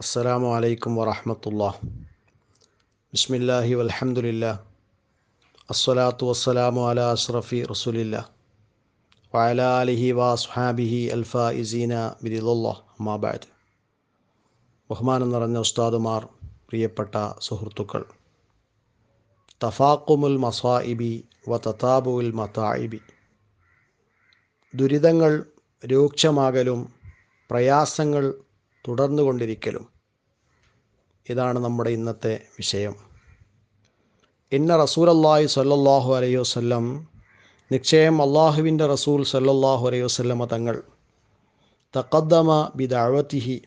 അസ്സലാമു അലൈക്കും വറഹമത്തുള്ള. ബിസ്മില്ലാഹി വലഹമുല്ല അസ്സലാത്തു വസ്സലാമു അല അഷ്റഫി റസൂലില്ല. വയല അലിഹി വസ്ഹാബിഹി അൽഫായിസീന ബിദിലുള്ള അമ്മാബാദ് ബഹുമാനം നിറഞ്ഞ ഉസ്താദുമാർ പ്രിയപ്പെട്ട സുഹൃത്തുക്കൾ. തഫാക്കുമുൽ മസാഇബി വ തതാബുൽ മതായിബി ദുരിതങ്ങൾ രൂക്ഷമാകലും പ്രയാസങ്ങൾ തുടർന്നുകൊണ്ടിരിക്കലും. ഇതാണ് നമ്മുടെ ഇന്നത്തെ വിഷയം. ഇന്ന റസൂൽ അള്ളാഹി സല്ലാഹു അലൈഹി വസ്ലം നിശ്ചയം അള്ളാഹുവിന്റെ റസൂൽ സല്ലാഹു അലൈഹി വസ്ലമ തങ്ങൾ തക്കദ്ദമ ബിദാവത്തിഹി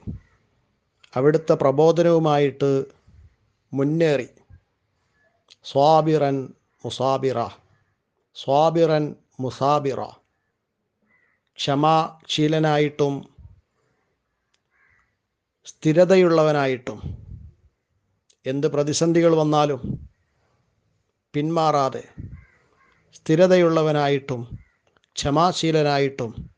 അവിടുത്തെ പ്രബോധനവുമായിട്ട് മുന്നേറി. സ്വാബിറൻ മുസാബിറ സ്വാബിറൻ മുസാബിറ. ക്ഷമാശീലനായിട്ടും സ്ഥിരതയുള്ളവനായിട്ടും എന്ത് പ്രതിസന്ധികൾ വന്നാലും പിന്മാറാതെ സ്ഥിരതയുള്ളവനായിട്ടും ക്ഷമാശീലനായിട്ടും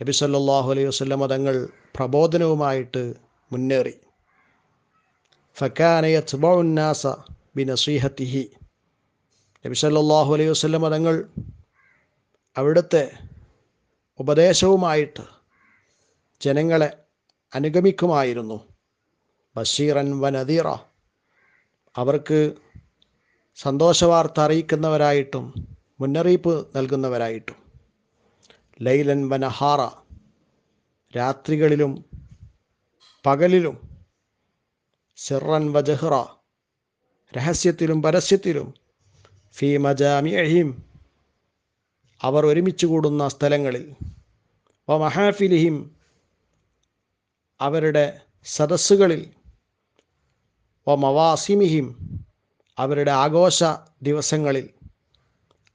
നബി സല്ലാഹു അലൈഹി വസ്ലമ തങ്ങൾ പ്രബോധനവുമായിട്ട് മുന്നേറി. ഫക്കാനയത്ബുന്നാസ ബി നസീഹത്തിഹി നബി സല്ലാഹു അലൈഹി വസ്ലമ തങ്ങൾ അവിടുത്തെ ഉപദേശവുമായിട്ട് ജനങ്ങളെ അനുഗമിക്കുമായിരുന്നു. ബഷീറൻ വനദീറ അവർക്ക് സന്തോഷവാർത്ത അറിയിക്കുന്നവരായിട്ടും മുന്നറിയിപ്പ് നൽകുന്നവരായിട്ടും. ലൈലൻ വനഹാറ രാത്രികളിലും പകലിലും സിറൻ വജഹ്റ രഹസ്യത്തിലും പരസ്യത്തിലും ഫി മജാമിഅഹിം അവർ ഒരുമിച്ച് കൂടുന്ന സ്ഥലങ്ങളിൽ വ മഹാഫിലിഹിം അവരുടെ സദസ്സുകളിൽ വ മവാസിമിഹിം അവരുടെ ആഘോഷ ദിവസങ്ങളിൽ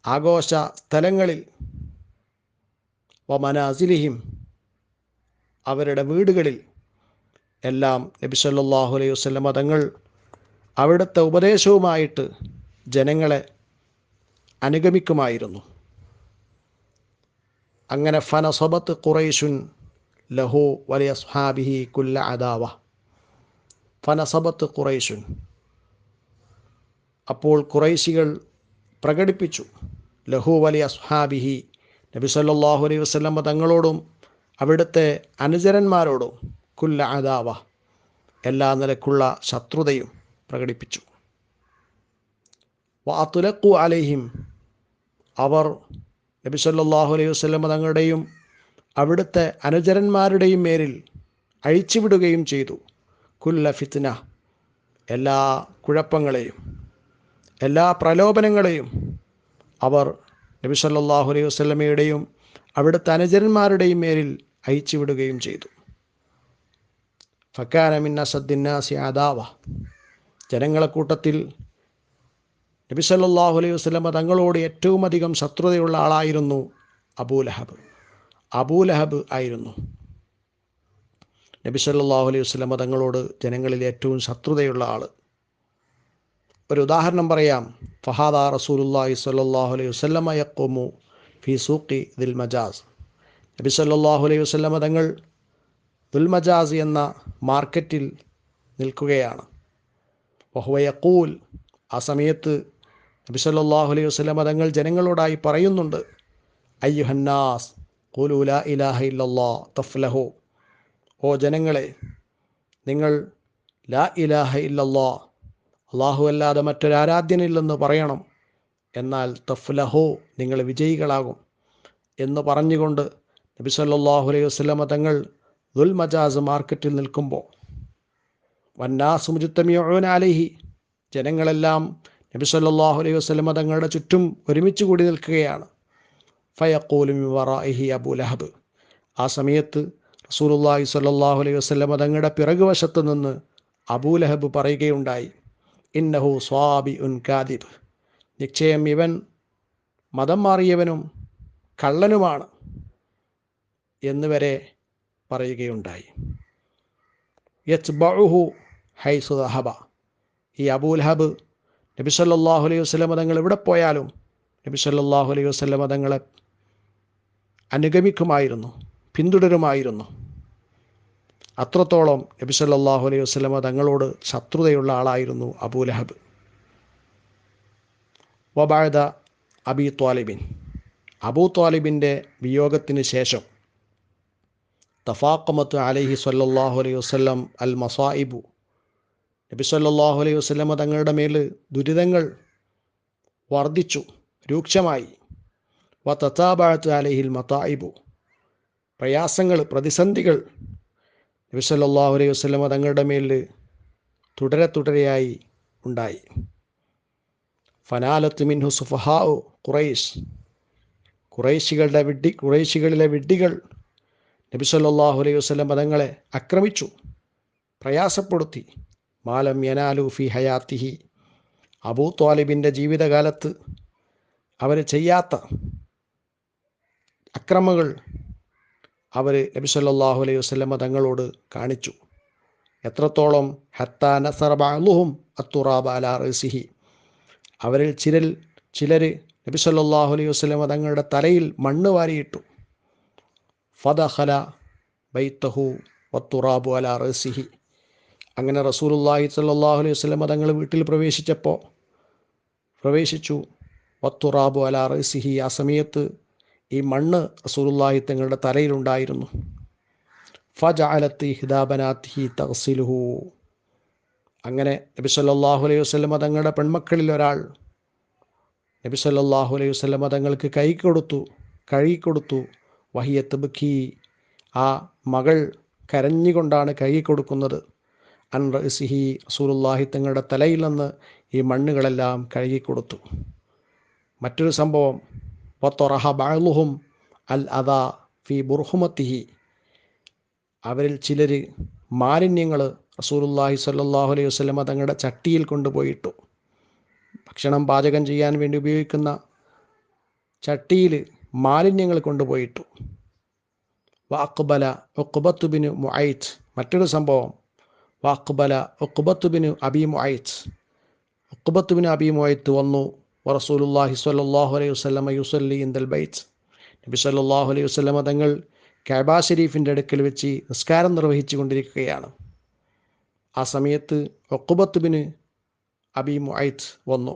ആഘോഷ സ്ഥലങ്ങളിൽ വ മനാസിലിഹിം അവരുടെ വീടുകളിൽ എല്ലാം നബി സല്ലാഹു അലൈഹി വസ്ല്ല തങ്ങൾ അവിടുത്തെ ഉപദേശവുമായിട്ട് ജനങ്ങളെ അനുഗമിക്കുമായിരുന്നു. അങ്ങനെ ഫനസബത്ത് ഖുറൈഷുൻ ലഹു വലിയ സ്ഹാബിഹി കുല്ല അദാവ. ഫനസബത്ത് കുറൈശുൻ അപ്പോൾ കുറൈശികൾ പ്രകടിപ്പിച്ചു. ലഹു വലിയ സ്ഹാബിഹി നബി സല്ലാഹു അലൈഹി വസ്ലമ്മ തങ്ങളോടും അവിടുത്തെ അനുചരന്മാരോടും കുല്ല അദാവ എല്ലാ നിലക്കുള്ള ശത്രുതയും പ്രകടിപ്പിച്ചു. വാത്തുലക്കു അലൈഹിം. അവർ നബി സല്ലാഹു അലൈഹി വസ്ലമ തങ്ങളുടെയും അവിടുത്തെ അനുചരന്മാരുടെയും മേലിൽ അഴിച്ചുവിടുകയും ചെയ്തു. കുല്ല ഫിത്ന എല്ലാ കുഴപ്പങ്ങളെയും എല്ലാ പ്രലോഭനങ്ങളെയും അവർ നബി സല്ലാഹു അലൈഹി വസ്ലമയുടെയും അവിടുത്തെ അനുചരന്മാരുടെയും മേലിൽ അയച്ചുവിടുകയും ചെയ്തു. ഫക്കാന മിന്ന സദ്ദിന്നാസി അദാവ ജനങ്ങളെ കൂട്ടത്തിൽ നബി സല്ലാഹു അലൈഹി വസ്ലമ തങ്ങളോട് ഏറ്റവും അധികം ശത്രുതയുള്ള ആളായിരുന്നു അബൂലഹബ്. അബൂലഹബ് ആയിരുന്നു. നബി സല്ലാഹു അലൈഹി വസ്ലമ തങ്ങളോട് ജനങ്ങളിൽ ഏറ്റവും ശത്രുതയുള്ള ആൾ ഒരു ഉദാഹരണം പറയാം. ഫഹാദ റസൂലുല്ലാഹി സ്വല്ലല്ലാഹു അലൈഹി വസ്ലമ യക്കോമു ഫി സൂഖി ദിൽ മജാസ്. നബി സല്ലാഹു അലൈഹി വസ്ലമ തങ്ങൾ ദുൽമജാസ് എന്ന മാർക്കറ്റിൽ നിൽക്കുകയാണ്. വഹുവയക്കൂൽ ആ സമയത്ത് നബി സല്ലാഹു അലൈഹി വസ്ലമ തങ്ങൾ ജനങ്ങളോടായി പറയുന്നുണ്ട് അയ്യുഹന്നാസ് ഇലാഹ തഫ്ലഹു. ഓ ജനങ്ങളെ നിങ്ങൾ ലാ ഇലാഹ ഇല്ലല്ലാ അള്ളാഹു അല്ലാതെ മറ്റൊരാരാധ്യനില്ലെന്ന് പറയണം. എന്നാൽ തഫ്ലഹു നിങ്ങൾ വിജയികളാകും എന്ന് പറഞ്ഞുകൊണ്ട് നബി സല്ലാഹു അലൈഹി വസ്ലമ തങ്ങൾ ദുൽ മജാസ് മാർക്കറ്റിൽ നിൽക്കുമ്പോൾ വന്നാ മുജുത്തമിയോൻ അലഹി ജനങ്ങളെല്ലാം നബി സല്ലാഹു അലൈഹി വസ്ലമ തങ്ങളുടെ ചുറ്റും ഒരുമിച്ച് കൂടി നിൽക്കുകയാണ്. ഫയക്കോലും വറാഹി അബൂ ലഹബ്. ആ സമയത്ത് റസൂലുല്ലാഹി സ്വല്ലല്ലാഹു അലൈഹി വസല്ലം തങ്ങളുടെ പിറകുവശത്ത് നിന്ന് അബൂലഹബ് പറയുകയുണ്ടായി ഇന്നഹു സ്വാബി ഉൻ കാദിബ്. നിശ്ചയം ഇവൻ മതം മാറിയവനും കള്ളനുമാണ് എന്നുവരെ പറയുകയുണ്ടായി. യച്ച് ബഹു ഹൈസു ദഹബ. ഈ അബൂലഹബ് നബി സല്ലാഹു അലൈഹി വസ്ലം തങ്ങൾ എവിടെ പോയാലും നബി സല്ലാഹു അലൈഹി വസ്ലം തങ്ങളെ അനുഗമിക്കുമായിരുന്നു പിന്തുടരുമായിരുന്നു. അത്രത്തോളം നബി സല്ലാഹു അലൈഹി വസ്ലമ തങ്ങളോട് ശത്രുതയുള്ള ആളായിരുന്നു അബൂലഹബ്. വബാഴ്ദ അബി ത്വാലിബിൻ. അബൂ ത്വാലിബിന്റെ വിയോഗത്തിന് ശേഷം തഫാക്കമത്ത് അലൈഹി സല്ലാഹു അലൈഹി വസ്ലം അൽ മസായിബു. നബി സല്ലാഹു അലൈഹി വസ്ലമ തങ്ങളുടെ മേൽ ദുരിതങ്ങൾ വർദ്ധിച്ചു രൂക്ഷമായി. വ അലഹിൽ മതായിബു പ്രയാസങ്ങൾ പ്രതിസന്ധികൾ. നബി സല്ലല്ലാഹു അലൈഹി വസല്ലമ തങ്ങളുടെ മേൽ തുടരെ തുടരെയായി ഉണ്ടായി. ഫനാലത്ത് മിൻഹു സുഫഹാഉ ഖുറൈഷ് ഖുറൈശികളുടെ വിഡ്ഢി ഖുറൈശികളിലെ വിഡ്ഢികൾ നബി സല്ലല്ലാഹു അലൈഹി വസ്ലം തങ്ങളെ ആക്രമിച്ചു പ്രയാസപ്പെടുത്തി. മാലം യനാലു ഫി ഹയാത്തിഹി. അബൂ ത്വാലിബിന്റെ ജീവിതകാലത്ത് അവർ ചെയ്യാത്ത അക്രമങ്ങൾ അവർ നബി സല്ലല്ലാഹു അലൈഹി വസല്ലമ തങ്ങളോട് കാണിച്ചു. എത്രത്തോളം ഹത്താ നസറബാലുഹും അത്തുറാബ അലാ റസിഹി അവരിൽ ചിലർ ചിലർ നബി സല്ലല്ലാഹു അലൈഹി വസല്ലമ തങ്ങളുടെ തലയിൽ മണ്ണ് വാരിയിട്ടു. ഫദഖല ബൈത്തഹു വത്തുറാബു അലാ റസിഹി അങ്ങനെ റസൂലുള്ളാഹി സല്ലാഹു അലൈഹി വസ്ലമ തങ്ങൾ വീട്ടിൽ പ്രവേശിച്ചപ്പോൾ പ്രവേശിച്ചു. വത്തുറാബു അലാ റസിഹി ആ സമയത്ത് ഈ മണ്ണ് റസൂലുള്ളാഹി തങ്ങളുടെ തലയിലുണ്ടായിരുന്നു. ഫജഅലത്തി ഹിദാബനാത്തി തഹസിലുഹു അങ്ങനെ നബി സല്ലല്ലാഹു അലൈഹി വസല്ലമ തങ്ങളുടെ പെൺമക്കളിൽ ഒരാൾ നബി സല്ലല്ലാഹു അലൈഹി വസല്ലമ തങ്ങൾക്ക് കൈ കൊടുത്തു കഴുകി കൊടുത്തു. വഹിയത്ത് ബുഖി ആ മകൾ കരഞ്ഞുകൊണ്ടാണ് കഴുകി കൊടുക്കുന്നത്. അൻ റസിഹി റസൂലുള്ളാഹി തങ്ങളുടെ തലയിൽ നിന്ന് ഈ മണ്ണുകളെല്ലാം കഴുകി കൊടുത്തു. മറ്റൊരു സംഭവം വത്തൊറഹ ബാളുഹും അൽ അദാ ഫി ബുർഹുമത്തിഹി അവരിൽ ചിലർ മാലിന്യങ്ങൾ റസൂലുള്ളാഹി സ്വല്ലല്ലാഹു അലൈഹി വസല്ലമ തങ്ങളുടെ ചട്ടിയിൽ കൊണ്ടുപോയിട്ടു. ഭക്ഷണം പാചകം ചെയ്യാൻ വേണ്ടി ഉപയോഗിക്കുന്ന ചട്ടിയിൽ മാലിന്യങ്ങൾ കൊണ്ടുപോയിട്ടു. വാക്കുബല ഒക്കുബത്തുബിന് മുഅയ്ത്ത് മറ്റൊരു സംഭവം വാക്കുബല ഒക്കുബത്തുബിന് അബി മുഅയ്ത്ത് ഒക്കുബത്തുബിന് അബി മുഅയ്ത്ത് വന്നു. വറസൂലുല്ലാഹി സ്വല്ലല്ലാഹു അലൈഹി വസല്ലമ യുസല്ലി ഇൻദൽ ബൈത്ത്. നബി സ്വല്ലല്ലാഹു അലൈഹി വസല്ലമ തങ്ങൾ കഅബ ഷെരീഫിന്റെ അടുക്കൽ വെച്ച് നിസ്കാരം നിർവഹിച്ചു കൊണ്ടിരിക്കുകയാണ്. ആ സമയത്ത് ഒക്കുബത്തുബിന് അബി മുഅയ്ത്ത് വന്നു.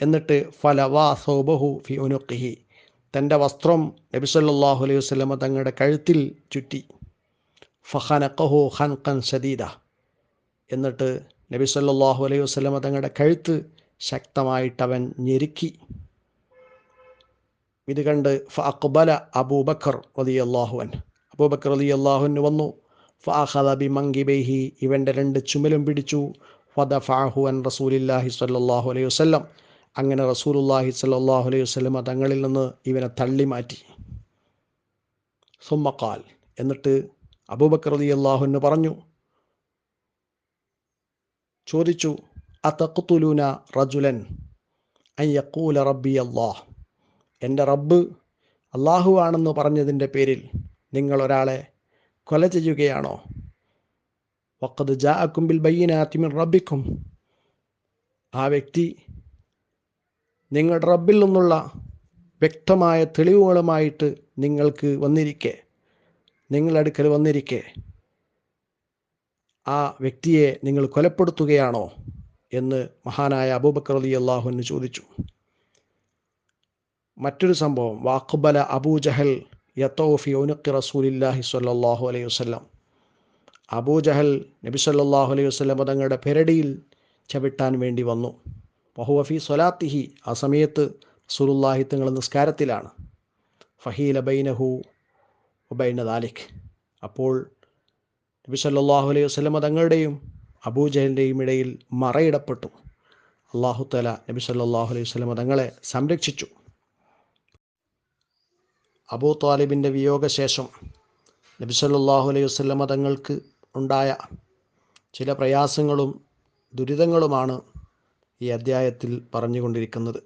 എന്നിട്ട് ഫലവാ സൗബഹു ഫി ഉനുഖിഹി. തന്റെ വസ്ത്രം നബി സ്വല്ലല്ലാഹു അലൈഹി വസല്ലമ തങ്ങളുടെ കഴുത്തിൽ ചുറ്റി. ഫഖനഖഹു ഖൻഖൻ സദീദ എന്നിട്ട് നബി സല്ലല്ലാഹു അലൈഹി വസല്ലമ തങ്ങളുടെ കഴുത്ത് ശക്തമായിട്ട് അവൻ ഞെരുക്കി. ഇത് കണ്ട് ഫ അക്ബല അബൂബക്കർ റളിയല്ലാഹു അള്ളാഹുവൻ അബൂബക്കർ റളിയല്ലാഹുവിന് വന്നു. ഫഅഖദ ബിമങ്കിബൈഹി ഇവന്റെ രണ്ട് ചുമലും പിടിച്ചു. ഫദഫഅഹു അൻ റസൂലില്ലാഹി സ്വല്ലല്ലാഹു അലൈഹി വസ്ലം അങ്ങനെ റസൂലുള്ളാഹി സ്വല്ലല്ലാഹു അലൈഹി വസ്ലമ തങ്ങളിൽ നിന്ന് ഇവനെ തള്ളി മാറ്റി. സുമ്മക്കാൽ എന്നിട്ട് അബൂബക്കർ റളിയല്ലാഹുവിന് പറഞ്ഞു ചോദിച്ചു അതഖ്തുലൂന റജുലൻ അയ്യക്കൂല റബ്ബി അള്ളാഹ് എന്റെ റബ്ബ് അള്ളാഹു ആണെന്ന് പറഞ്ഞതിന്റെ പേരിൽ നിങ്ങൾ ഒരാളെ കൊല ചെയ്യുകയാണോ? വക്കത് ജാ ബിൽ ബയ്യനാത്തിമിൻ റബ്ബിക്കും. ആ വ്യക്തി നിങ്ങളുടെ റബ്ബിൽ നിന്നുള്ള വ്യക്തമായ തെളിവുകളുമായിട്ട് നിങ്ങൾക്ക് വന്നിരിക്കെ നിങ്ങളടുക്കൽ വന്നിരിക്കെ. ആ വ്യക്തിയെ നിങ്ങൾ കൊലപ്പെടുത്തുകയാണോ? എന്ന് മഹാനായ അബൂബക്കർ അലി അള്ളാഹുവിന് ചോദിച്ചു. മറ്റൊരു സംഭവം വാഖുബല അബൂജഹൽ യത്തോഫി ഒനുക്കി റസൂലില്ലാഹി സ്വല്ലല്ലാഹു അലൈഹി അബൂ ജഹൽ നബി സല്ലാഹു അലൈഹി വസ്ലം തങ്ങളുടെ പെരടിയിൽ ചവിട്ടാൻ വേണ്ടി വന്നു. ബഹുവഫി സ്വലാത്തിഹി ആ സമയത്ത് സുലുല്ലാഹി തങ്ങൾ നിസ്കാരത്തിലാണ്. ഫഹീല ബൈനഹു ബൈന ദാലിഖ് അപ്പോൾ നബി സല്ലാഹു അലൈഹി വസ്ലം തങ്ങളുടെയും അബൂജഹലിന്റെയും ഇടയിൽ മറയിടപ്പെട്ടു. അള്ളാഹു തല നബി സല്ലാഹു അലൈഹി സ്വലം തങ്ങളെ സംരക്ഷിച്ചു. അബൂ താലിബിന്റെ വിയോഗശേഷം നബി സല്ലാഹു അലൈഹി വസല്ലമ തങ്ങൾക്ക് ഉണ്ടായ ചില പ്രയാസങ്ങളും ദുരിതങ്ങളുമാണ് ഈ അദ്ധ്യായത്തിൽ പറഞ്ഞുകൊണ്ടിരിക്കുന്നത്.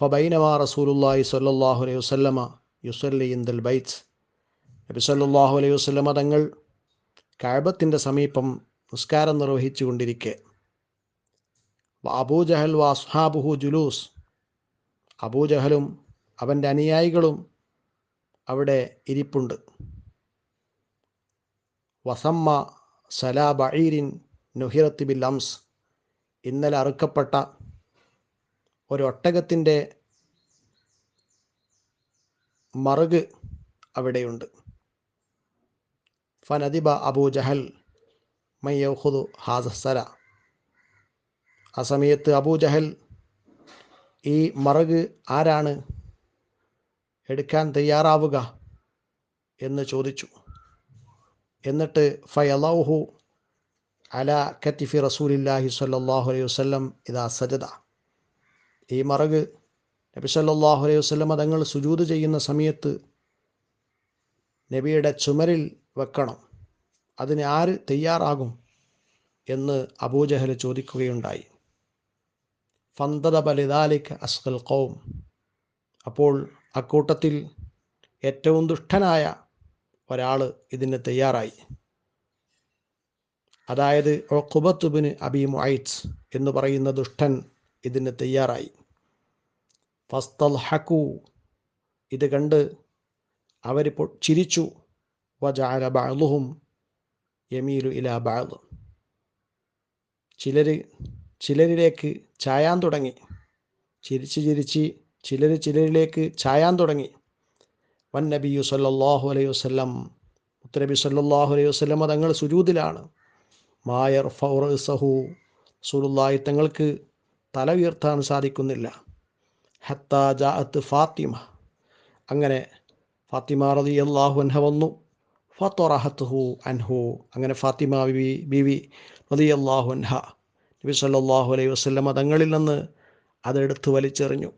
ഫബൈനവാ റസൂലുല്ലാഹി സല്ലാഹു അലൈഹി വസല്ലമ യുസല്ലി ദൽ ബൈസ് നബി സല്ലാഹു അലൈഹി വസല്ലമ തങ്ങൾ കഅബത്തിന്റെ സമീപം നിസ്കാരം നിർവഹിച്ചു കൊണ്ടിരിക്കെ അബൂജഹൽ വാസ്ഹാബുഹു ജുലൂസ്. അബൂജഹലും അവന്റെ അനുയായികളും അവിടെ ഇരിപ്പുണ്ട്. വസമ്മ സലാ ബഈരിൻ നുഹിറത്ത് ബിൽ അംസ്. ഇന്നലെ അറുക്കപ്പെട്ട ഒരൊട്ടകത്തിന്റെ മറുക് അവിടെയുണ്ട്. ഫനദിബ അബൂ ജഹൽ മയ്യഹുദു ഹാസല ആ സമയത്ത് അബൂജഹൽ ഈ മറുക് ആരാണ്? എടുക്കാൻ തയ്യാറാവുക എന്ന് ചോദിച്ചു. എന്നിട്ട് ഫയലൗഹു അല കത്തിഫി റസൂലില്ലാഹി സല്ലാഹു അലൈഹി വസ്ലം ഇതാ സജദ. ഈ മറക് നബി സല്ലാഹു അലൈഹി വസ്ലം തങ്ങൾ സുജൂത് ചെയ്യുന്ന സമയത്ത് നബിയുടെ ചുമരിൽ വെക്കണം. അതിന് ആര് തയ്യാറാകും എന്ന് അബൂജഹൽ ചോദിക്കുകയുണ്ടായി. ഫന്തദ ബലിദാലിക് അസ്കൽ കൗം അപ്പോൾ അക്കൂട്ടത്തിൽ ഏറ്റവും ദുഷ്ടനായ ഒരാൾ ഇതിന് തയ്യാറായി. അതായത് ഒക്കുബത്തുബിന് അബി മുഐറ്റ്സ് എന്ന് പറയുന്ന ദുഷ്ടൻ ഇതിന് തയ്യാറായി. ഫസ്തൽ ഹക്കു ഇത് കണ്ട് അവർ ചിരിച്ചു. വജാല ബാളുഹും യമീലു ഇല ബാദ് ചിലർ ചിലരിലേക്ക് ചായാൻ തുടങ്ങി. ചിരിച്ച് ചിരിച്ച് ചിലർ ചിലരിലേക്ക് ചായാൻ തുടങ്ങി. വൻ നബിയു സല്ലാഹു അലൈഹി വസ്ലം മുത്തനബി സല്ലാഹു അലൈഹി വസ്ലം തങ്ങൾ സുജൂതിലാണ്. മായർ ഫൗറസഹു സുലുല്ലായി തങ്ങൾക്ക് തല ഉയർത്താൻ സാധിക്കുന്നില്ല. ഹത്ത ജാഅത്ത് ഫാത്തിമ. അങ്ങനെ ഫാത്തിമ റതി അള്ളാഹു അൻഹ വന്നു. ഫത്തൊറഹത്തുഹു അൻഹു. അങ്ങനെ ഫാത്തിമ ബിബി ബിവി റതി അള്ളാഹു അൻഹ. നബി സല്ലാഹു അലൈഹി വസ്ലമ തങ്ങളിൽ നിന്ന് അതെടുത്ത് വലിച്ചെറിഞ്ഞു.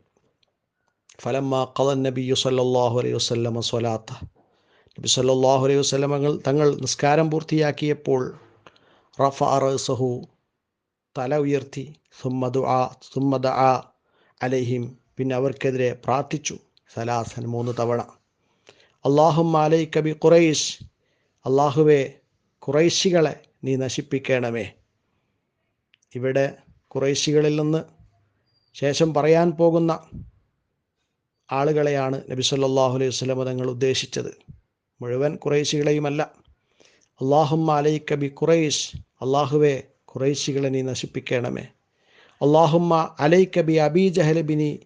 ഫലമ്മ ഖദൻ നബിയു സല്ലാഹു അലൈഹി വസ്ലമ സ്വലാത്ത. നബി സല്ലാഹു അലൈഹി വസ്ലമങ്ങൾ തങ്ങൾ നിസ്കാരം പൂർത്തിയാക്കിയപ്പോൾ റഫ റസഹു തല ഉയർത്തി സുമ്മദു ആ സുമ്മദ ആ അലഹിം. പിന്നെ അവർക്കെതിരെ പ്രാർത്ഥിച്ചു. സലാസൻ മൂന്ന് തവണ. അള്ളാഹും അലൈ കബി ഖുറൈഷ് അള്ളാഹുവെ കുറൈശികളെ നീ നശിപ്പിക്കണമേ. ഇവിടെ കുറൈശികളിൽ നിന്ന് ശേഷം പറയാൻ പോകുന്ന ആളുകളെയാണ് നബി സല്ലാഹു അലൈഹി വസ്ലമ തങ്ങൾ ഉദ്ദേശിച്ചത്. മുഴുവൻ ഖുറൈശികളെയുമല്ല. അള്ളാഹും അലൈ കബി ഖുറൈഷ് അള്ളാഹുവെ ഖുറൈശികളെ നീ നശിപ്പിക്കണമേ. അള്ളാഹുമ്മ അലൈ കബി അബി ജഹലബിനി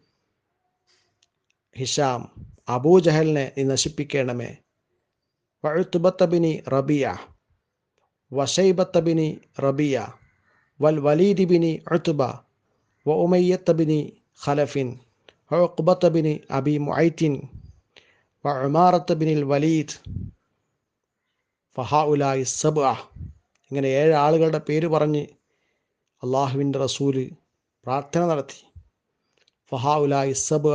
ഹിഷാം അബൂ ജഹലിനെ നീ നശിപ്പിക്കണമേ. വഴുത്തുബത്തബിനി റബിയ വഷൈബത്തബിനി റബിയ വൽ വലീദിബിനി അഴുത്തുബ വ ഉമയ്യത്തബിനി ഖലഫിൻ വഴുക്കുബത്തബിനി അബി മുഐത്തിൻ വ ഉമാറത്തബിനിൽ വലീദ്. ഫഹാഉലായി സബ് ഇങ്ങനെ ഏഴ് ആളുകളുടെ പേര് പറഞ്ഞ് അള്ളാഹുവിന്റെ റസൂൽ പ്രാർത്ഥന നടത്തി. ഫഹാഉലായി സബ്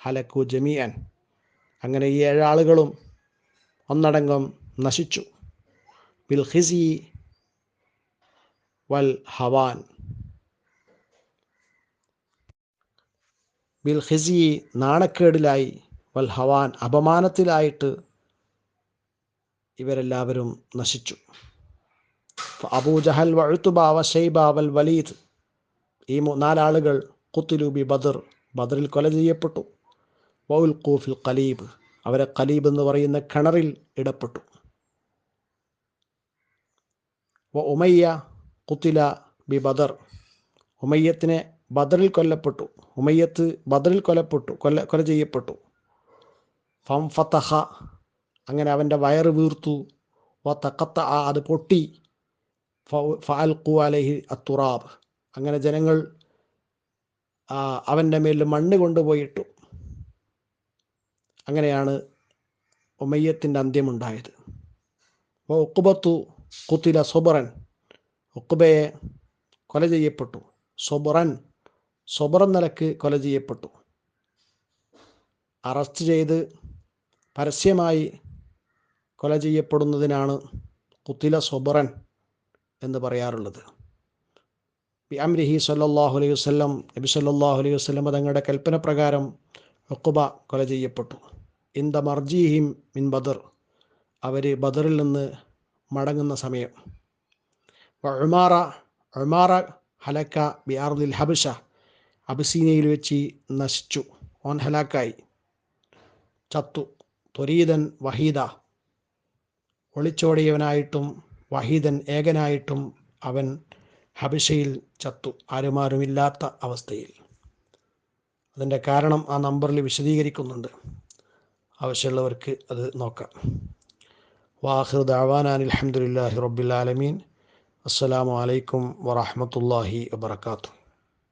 ഹലക്കു ജമീഅൻ. അങ്ങനെ ഈ ഏഴാളുകളും ഒന്നടങ്കം നശിച്ചു. ബിൽ ഹിസി വൽ ഹവാൻ. ബിൽ ഹിസി നാണക്കേടിലായി വൽ ഹവാൻ അപമാനത്തിലായിട്ട് ഇവരെല്ലാവരും നശിച്ചു. അബൂ ജഹൽ ഷെയ്ബാവൽ വലീദ്. ഈ നാലാളുകൾ കുത്തുലൂബി ബദർ. ബദറിൽ കൊല ചെയ്യപ്പെട്ടു. വൗൽ കൂഫിൽ കലീബ് അവരെ കലീബ് എന്ന് പറയുന്ന കിണറിൽ ഇടപ്പെട്ടു. വ ഉമയ്യ കുത്തില ബി ബദർ. ഉമയ്യത്തിനെ ബദറിൽ കൊല്ലപ്പെട്ടു. ഉമയ്യത്ത് ബദറിൽ കൊല്ലപ്പെട്ടു കൊല്ല കൊല ചെയ്യപ്പെട്ടു. ഫം ഫതഹ അങ്ങനെ അവന്റെ വയറ് വീർത്തു. വ തക്കത്ത ആ അത് പൊട്ടി. ഫാൽക്കു അലഹി അത്തുറാബ്. അങ്ങനെ ജനങ്ങൾ അവന്റെ മേലിൽ മണ്ണ് കൊണ്ടുപോയിട്ടു. അങ്ങനെയാണ് ഒമയ്യത്തിന്റെ അന്ത്യമുണ്ടായത്. ഒക്കുബത്തു കുത്തില സൊബറൻ. ഒക്കുബയെ കൊല ചെയ്യപ്പെട്ടു. സൊബറൻ സൊബറൻ നിലയ്ക്ക് കൊല ചെയ്യപ്പെട്ടു. അറസ്റ്റ് ചെയ്ത് പരസ്യമായി കൊല ചെയ്യപ്പെടുന്നതിനാണ് കുത്തില സൊബറൻ എന്ന് പറയാറുള്ളത്. ബി അംരിഹി സല്ലാഹു അലൈഹി വസ്ലം നബി സല്ലാഹു അലൈഹി വസ്ലം തങ്ങളുടെ കൽപ്പന പ്രകാരം ഒക്കുബ കൊല ചെയ്യപ്പെട്ടു. ഇന്ത മർജീഹിം മിൻ ബദർ. അവർ ബദറിൽ നിന്ന് മടങ്ങുന്ന സമയം. ഉമാറ ഉമാറ ഹലക്ക ബിയാർദിൽ ഹബഷ അബിസീനയിൽ വെച്ച് നശിച്ചു. ഓൻ ഹലാക്കായി. ചത്തു. ത്വരീതൻ വഹീദ. ഒളിച്ചോടിയവനായിട്ടും വഹീദൻ ഏകനായിട്ടും അവൻ ഹബിഷയിൽ ചത്തു. ആരുമാരുമില്ലാത്ത അവസ്ഥയിൽ. അതിന്റെ കാരണം ആ നമ്പറിൽ വിശദീകരിക്കുന്നുണ്ട്. ആവശ്യമുള്ളവർക്ക് അത് നോക്കാം വാഹിർ ദാവാനാൻ അലഹമുല്ലാഹി റബ്ബിൽ ആലമീൻ അസ്സലാമു അലൈക്കും വറഹമത്തല്ലാഹി വബർക്കാത്തു